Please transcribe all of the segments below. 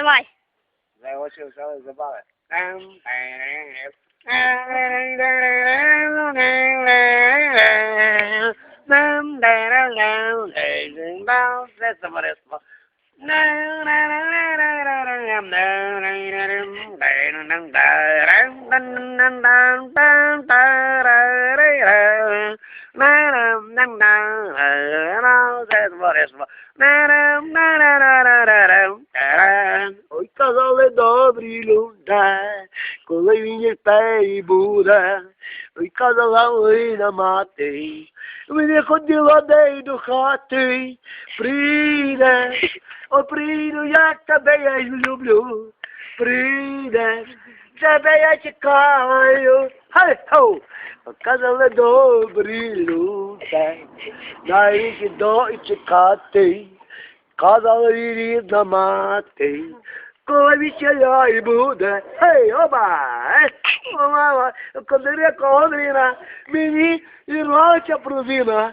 Dawaj. Założył całą zabawę. Thank you. Добрі люди, коли він їх і буде. Ой, казала Лина мати, мене ходила дей до хати, прийде, о прийду, як тебе я й люблю, прийде, тебе я чекаю, хай хоу, казали добрі люди, навіть до і чекати, казала рідна мати, і буде, гей, оба, мама, кодаря кодріна, мені і роча прузина,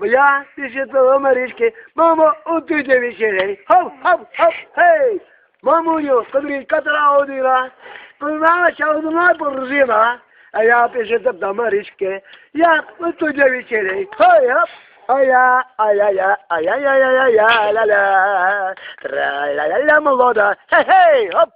бо я після того Марічки, мамо, у туди весілей, хоп, хоп, хоп, гей, мамуню, кодрінька тара одина, позналася одна прузина, а я після того Марічки, я у туди весілей, хой, хоп, Ая, ая-я, ая-я-я-я-я, ля-ля, тра-ля-ля-ля, молода, хе-хей, хоп,